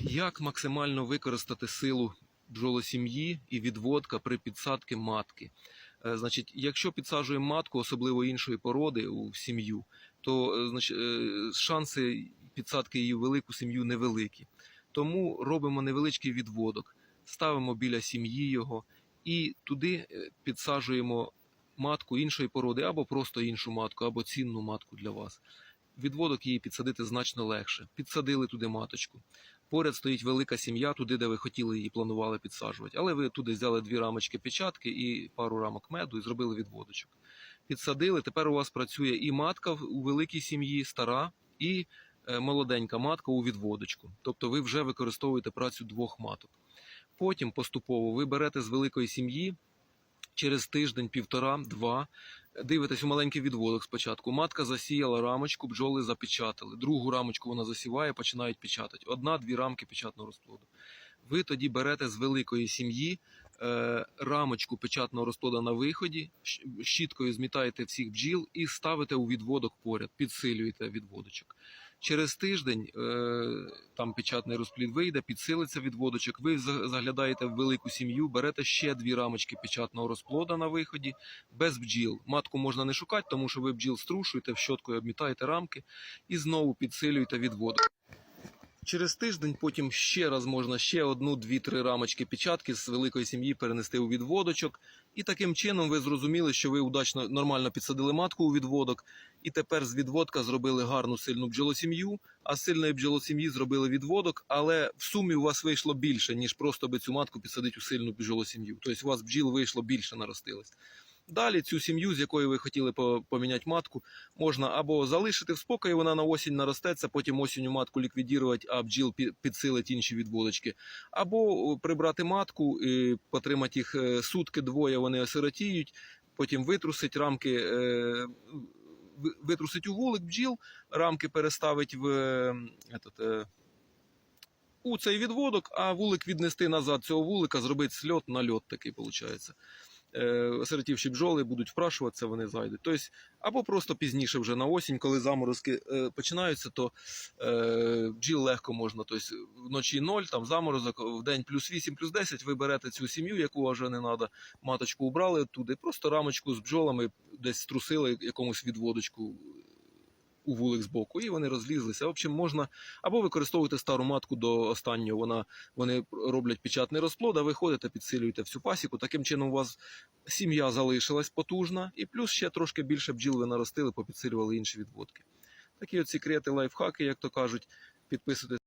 Як максимально використати силу бджолосім'ї і відводка при підсадці матки? Е, Значить, якщо підсаджуємо матку, особливо іншої породи у сім'ю, то е, значить, е, шанси підсадки її в велику сім'ю невеликі. Тому робимо невеличкий відводок, ставимо біля сім'ї його і туди підсаджуємо матку іншої породи, або просто іншу матку, або цінну матку для вас. Відводок її підсадити значно легше. Підсадили туди маточку. Поряд стоїть велика сім'я, туди, де ви хотіли її планували підсаджувати. Але ви туди взяли дві рамочки печатки і пару рамок меду і зробили відводочок. Підсадили. Тепер у вас працює і матка у великій сім'ї, стара, і е, молоденька матка у відводочку. Тобто ви вже використовуєте працю двох маток. Потім поступово ви берете з великої сім'ї через тиждень, півтора, два. Дивитесь у маленький відводок спочатку. Матка засіяла рамочку, бджоли запечатали. Другу рамочку вона засіває, починають печатати. Одна-дві рамки печатного розплоду. Ви тоді берете з великої сім'ї е, рамочку печатного розплода на виході, щіткою змітаєте всіх бджіл і ставите у відводок поряд, підсилюєте відводочок. Через тиждень е, там печатний розплід вийде, підсилиться відводочок. Ви заглядаєте в велику сім'ю, берете ще дві рамочки печатного розплода на виході, без бджіл. Матку можна не шукати, тому що ви бджіл струшуєте, щоткою обмітаєте рамки і знову підсилюєте відводок. Через тиждень потім ще раз можна ще одну, дві, три рамочки печатки з великої сім'ї перенести у відводочок. І таким чином ви зрозуміли, що ви удачно нормально підсадили матку у відводок, і тепер з відводка зробили гарну сильну бджолосім'ю, а з сильної бджолосім'ї зробили відводок, але в сумі у вас вийшло більше, ніж просто би цю матку підсадити у сильну бджолосім'ю. Тобто у вас бджіл вийшло більше наростилось. Далі цю сім'ю, з якої ви хотіли поміняти матку, можна або залишити в спокої, вона на осінь наростеться, потім осінню матку ліквідувати, а бджіл підсилить інші відводочки. Або прибрати матку, і потримати їх е, сутки, двоє вони осиротіють, потім витрусить рамки, е, витрусить у вулик бджіл, рамки переставить в этот, е, у цей відводок, а вулик віднести назад цього вулика, зробити сльот на льот такий виходить. Е, осиротівші бджоли будуть впрашуватися, вони зайдуть. Тобто, або просто пізніше, вже на осінь, коли заморозки е, починаються, то е, бджіл легко можна. Тобто, вночі 0, там заморозок, в день плюс 8, плюс 10, ви берете цю сім'ю, яку вже не треба, маточку убрали туди, просто рамочку з бджолами десь струсили якомусь відводочку у вулик збоку, і вони розлізлися. В общем, можна або використовувати стару матку до останнього. Вона вони роблять печатний розплод, а ви ходите, підсилюєте всю пасіку. Таким чином, у вас сім'я залишилась потужна, і плюс ще трошки більше бджіл ви наростили, попідсилювали інші відводки. Такі от секрети, лайфхаки, як то кажуть. Підписуйтесь.